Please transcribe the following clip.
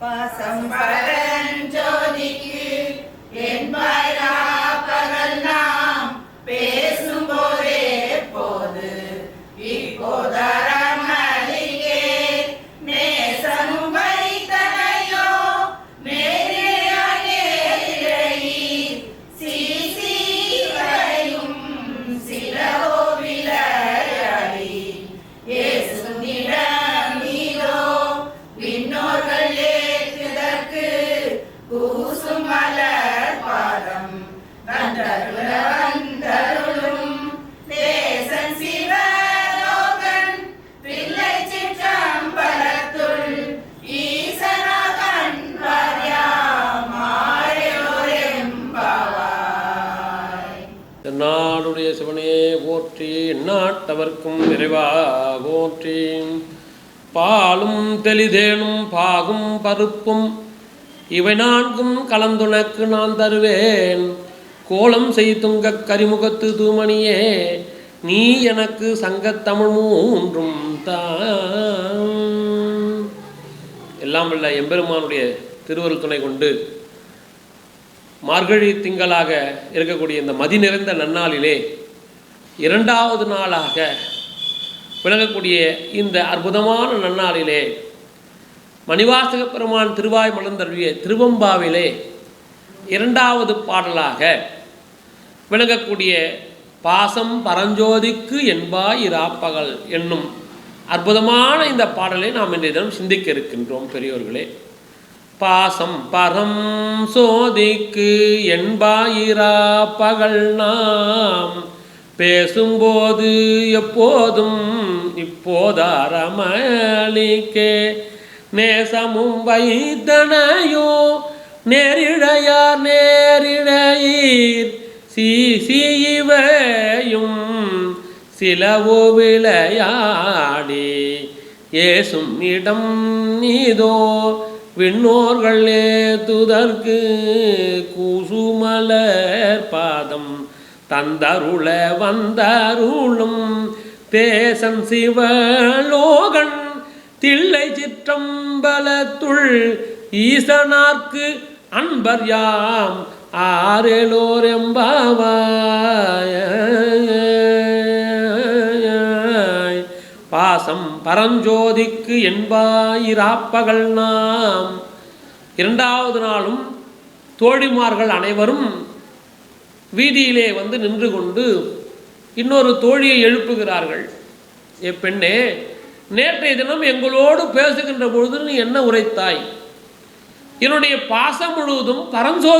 பாசம் பரஞ்சோதிக்கு நாடுடைய சிவனே போற்றி நாட்டவர்க்கும் நிறைவா போற்றி. பாலும் தெளிதேனும் பாகும் பருப்பும் இவை நான்கும் கலந்துனக்கு நான் தருவேன். கோலம் செய் துங்கக் கரிமுகத்து தூமணியே நீ எனக்கு சங்கத்தமிழ் மூன்றும் தான் எல்லாம் வல்ல எம்பெருமானுடைய திருவருள் துணை கொண்டு மார்கழி திங்களாக இருக்கக்கூடிய இந்த மதி நிறைந்த நன்னாளிலே இரண்டாவது நாளாக விளங்கக்கூடிய இந்த அற்புதமான நன்னாளிலே மணிவாசக பெருமான் திருவாய் மலர்ந்தருவிய திருவம்பாவிலே இரண்டாவது பாடலாக விளங்கக்கூடிய பாசம் பரஞ்சோதிக்கு என்பாய் இராப்பகல் என்னும் அற்புதமான இந்த பாடலை நாம் இன்றைய தினம் சிந்திக்க இருக்கின்றோம் பெரியோர்களே. பாசம் பரம் சோதிக்கு என்பாயிரா பகல் நாம் பேசும்போது எப்போதும் இப்போதாரமளிக்கே. நேசமும் வைத்தனையோ நேரிழையார் நேரிழையீர். சீசியவையும் சிலவோ விளையாடி. ஏசும் இடம் நீதோ விண்ணோர்கள் ஏத்துதற்கு கூசுமலர் பாதம் தந்தருள வந்தருளும் தேசம் சிவலோகன் தில்லை சிற்றம்பலத்துள் ஈசனார்க்கு அன்பர் யாம் ஆரேலோர் எம்பாவாய பாசம் பரஞ்சோதிக்கு என்பாயிராப்பகல் நாம். இரண்டாவது நாளும் தோழிமார்கள் அனைவரும் வீதியிலே வந்து நின்று கொண்டு இன்னொரு தோழியை எழுப்புகிறார்கள். எப்பெண்ணே நேற்றைய தினம் எங்களோடு பேசுகின்ற பொழுது நீ என்ன உரைத்தாய்? என்னுடைய பாசம் முழுவதும் பரஞ்சோ